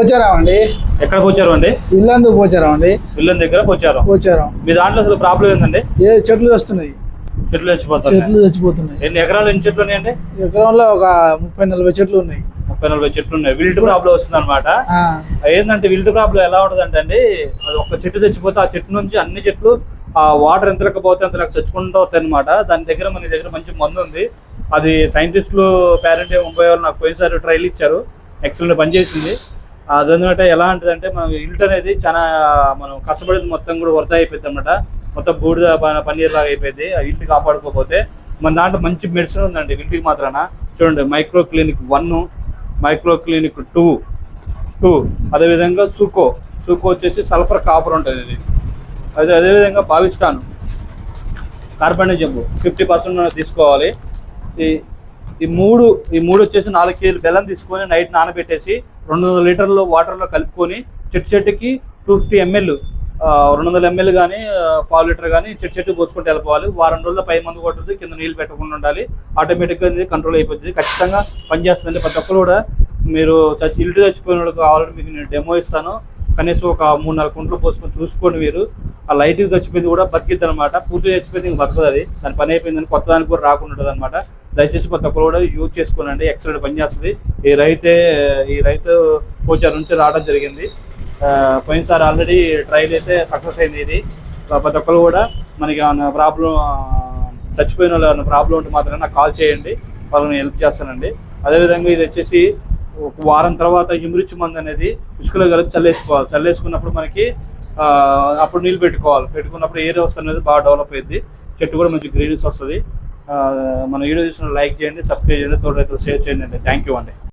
పోచారం అండి. ఎక్కడ పోచారు అండి? ఇల్లందు పోచారం అండి. విల్లన్ దగ్గర పోచారు పోచారం మీ దాంట్లో అసలు ప్రాబ్లం ఏందండి? ఏ చెట్లు వస్తున్నాయి చెట్లు చచ్చిపోతాయి చెట్లు చచ్చిపోతున్నాయి. ఎన్ని ఎకరాలు ఎన్ని చెట్లు ఉన్నాయండి? ఎకరంలో ఒక ముప్పై నలభై చెట్లు ఉన్నాయి. ముప్పై నలభై చెట్లు ఉన్నాయి. విల్ట్ ప్రాబ్లం వస్తుంది అనమాట ఏంటంటే విల్ట్ ప్రాబ్లం ఎలా ఉంటుంది అంటే అది ఒక చెట్టు చచ్చిపోతే ఆ చెట్టు నుంచి అన్ని చెట్లు ఆ వాటర్ ఎంత లెక్కపోతే అంత లెక్క చచ్చుకుంటూ వస్తాయి అనమాట దాని దగ్గర మన దగ్గర మంచి మందు ఉంది. అది సైంటిస్టులు పేరెంట్ ముంబై వాళ్ళు నాకు పోయినసారి ట్రైల్ ఇచ్చారు. ఎక్సలెంట్ పనిచేసింది. అదనమాట ఎలా ఉంటుంది అంటే మనం ఇల్ట్ అనేది చాలా మనం కష్టపడేది మొత్తం కూడా వృధా అయిపోయింది అనమాట మొత్తం బూడిద పన్నీర్ లాగా అయిపోయింది. ఆ ఇంటి కాపాడుకోకపోతే మన దాంట్లో మంచి మెడిసిన్ ఉందండి ఇంటికి మాత్రాన. చూడండి micro clinic one micro clinic two two. అదేవిధంగా సూకో. సూకో వచ్చేసి సల్ఫర్ కాపర్ ఉంటుంది ఇది అదే అదేవిధంగా భావిస్తాను కార్బన్ జంబు ఫిఫ్టీ పర్సెంట్ తీసుకోవాలి. ఈ ఈ మూడు ఈ మూడు వచ్చేసి నాలుగు కేజీలు బెల్లం తీసుకొని నైట్ నానబెట్టేసి రెండు వందల లీటర్లు వాటర్లో కలుపుకొని చెట్టు చెట్టుకి టూ ఫిఫ్టీ ఎంఎల్ రెండు వందల ఎంఎల్ కానీ పావు లీటర్ కానీ చెట్టు చెట్టు పోసుకుంటూ వెళ్ళిపోవాలి. వారం రోజుల్లో పై మందు కొట్టదు కింద నీళ్ళు పెట్టకుండా ఉండాలి. ఆటోమేటిక్గా ఇది కంట్రోల్ అయిపోతుంది ఖచ్చితంగా పనిచేస్తుంది ప్రతి ఒక్కరు కూడా. మీరు చచ్చి ఇల్లు చచ్చిపోయిన వాళ్ళకి కావాలంటే మీకు నేను డెమో ఇస్తాను. కనీసం ఒక మూడు నాలుగు కుంటలు పోసుకొని చూసుకోండి మీరు. ఆ లైట్ చచ్చిపోయింది కూడా బతికిద్ది అనమాట పూర్తిగా చచ్చిపోయింది ఇంక బతకదు అది దాని పని అయిపోయిందని కొత్త దానికి కూడా రాకుండా ఉంటుంది అనమాట దయచేసి ప్రతి ఒక్కరు కూడా యూజ్ చేసుకోనండి. ఎక్సలెంట్ పనిచేస్తుంది ఈ రైతే ఈ రైతు కోచర్ నుంచి రావడం జరిగింది. పోయినసారి ఆల్రెడీ ట్రయల్ అయితే సక్సెస్ అయింది ఇది. ప్రతి ఒక్కరు కూడా మనకి ఏమైనా ప్రాబ్లం చచ్చిపోయిన వాళ్ళు ఏమైనా ప్రాబ్లం ఉంటే మాత్రం నాకు కాల్ చేయండి. వాళ్ళని హెల్ప్ చేస్తానండి. అదేవిధంగా ఇది వచ్చేసి ఒక వారం తర్వాత ఇమ్రిచ్ మందు అనేది ఇసుకలో కలిపి చల్లేసుకోవాలి చల్లేసుకున్నప్పుడు మనకి అప్పుడు నీళ్ళు పెట్టుకోవాలి. పెట్టుకున్నప్పుడు ఏరియా వస్తుంది అనేది బాగా డెవలప్ అయింది చెట్టు కూడా మంచి గ్రీనెస్ వస్తుంది. మన వీడియో చూసిన లైక్ చేయండి సబ్స్క్రైబ్ చేయండి తోడు రైతులు షేర్ చేయండి థ్యాంక్ యూ అండి.